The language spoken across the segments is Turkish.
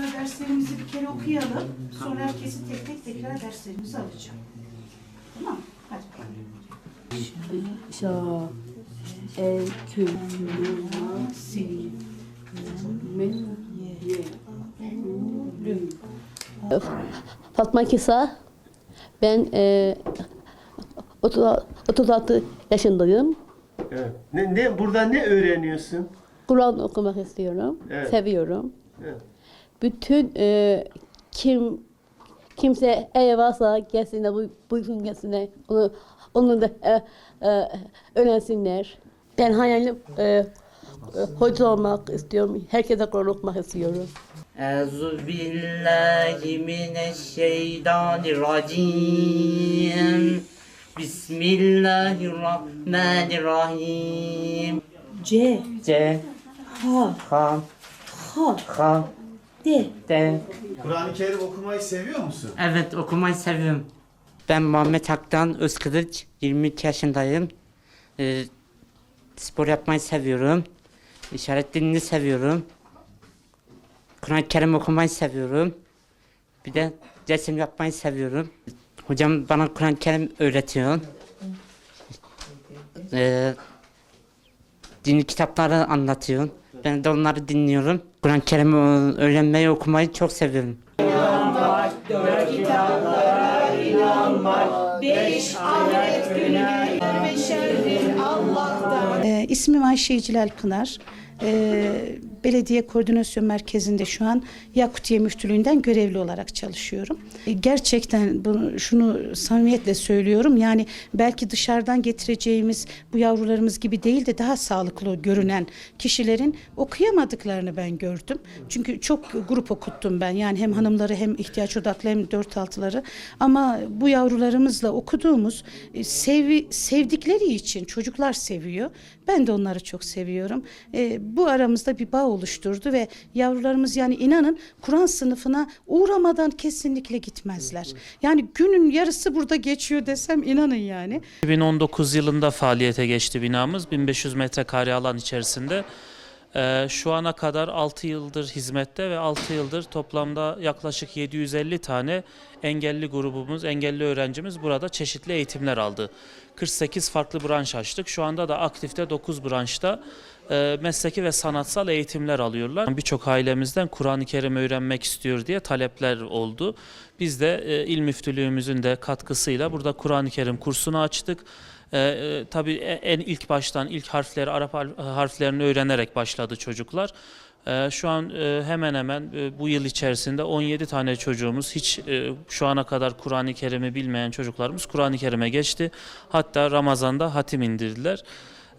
kızlar derslerimizi bir kere okuyalım. Sonra herkesi tek tek tekrar derslerimizi alacağım. Tamam mı? Hadi bakalım. şa e kü Si. Fatma Kisa ben e, 30 36 yaşındayım. Evet. Ne, ne, burada ne öğreniyorsun? Kur'an okumak istiyorum. Evet. Seviyorum. Evet bütün e, kim kimse eğer varsa gelsinler bu buyursun gelsinler onu onu da e, e, öğrensinler. Ben hayalim e, e, hoca olmak istiyorum. Herkese Kur'an okumak istiyorum. Euzu billahi mineşşeytanirracim. Bismillahirrahmanirrahim. C. C. Ha. Ha. Ha. Ha. D. D Kur'an-ı Kerim okumayı seviyor musun? Evet okumayı seviyorum. Ben Muhammed Hak'tan Özkılıç, 22 yaşındayım. Ee, spor yapmayı seviyorum. İşaret dilini seviyorum. Kur'an-ı Kerim okumayı seviyorum. Bir de resim yapmayı seviyorum. Hocam bana Kur'an-ı Kerim öğretiyor. Ee, dini kitapları anlatıyor. Ben de onları dinliyorum. Kur'an-ı Kerim öğrenmeyi, okumayı çok seviyorum. Ee, ismim Ayşe İcilal Pınar. Ee, Belediye Koordinasyon Merkezi'nde şu an Yakutiye Müftülüğü'nden görevli olarak çalışıyorum. Ee, gerçekten bunu, şunu samimiyetle söylüyorum. Yani belki dışarıdan getireceğimiz bu yavrularımız gibi değil de daha sağlıklı görünen kişilerin okuyamadıklarını ben gördüm. Çünkü çok grup okuttum ben. Yani hem hanımları hem ihtiyaç odaklı hem dört altıları. Ama bu yavrularımızla okuduğumuz e, sevi, sevdikleri için çocuklar seviyor. Ben de onları çok seviyorum. E, bu aramızda bir bağ oluşturdu ve yavrularımız yani inanın Kur'an sınıfına uğramadan kesinlikle gitmezler. Yani günün yarısı burada geçiyor desem inanın yani. 2019 yılında faaliyete geçti binamız 1500 metrekare alan içerisinde. Ee, şu ana kadar 6 yıldır hizmette ve 6 yıldır toplamda yaklaşık 750 tane engelli grubumuz, engelli öğrencimiz burada çeşitli eğitimler aldı. 48 farklı branş açtık. Şu anda da aktifte 9 branşta e, mesleki ve sanatsal eğitimler alıyorlar. Birçok ailemizden Kur'an-ı Kerim öğrenmek istiyor diye talepler oldu. Biz de e, il müftülüğümüzün de katkısıyla burada Kur'an-ı Kerim kursunu açtık. Ee, e, tabii e- en ilk baştan ilk harfleri Arap har- harflerini öğrenerek başladı çocuklar. Ee, şu an e, hemen hemen e, bu yıl içerisinde 17 tane çocuğumuz hiç e, şu ana kadar Kur'an-ı Kerim'i bilmeyen çocuklarımız Kur'an-ı Kerim'e geçti. Hatta Ramazan'da hatim indirdiler.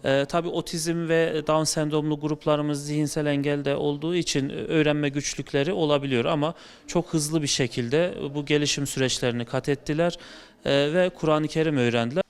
Ee, tabii otizm ve Down sendromlu gruplarımız zihinsel engelde olduğu için e, öğrenme güçlükleri olabiliyor ama çok hızlı bir şekilde bu gelişim süreçlerini kat ettiler e, ve Kur'an-ı Kerim öğrendiler.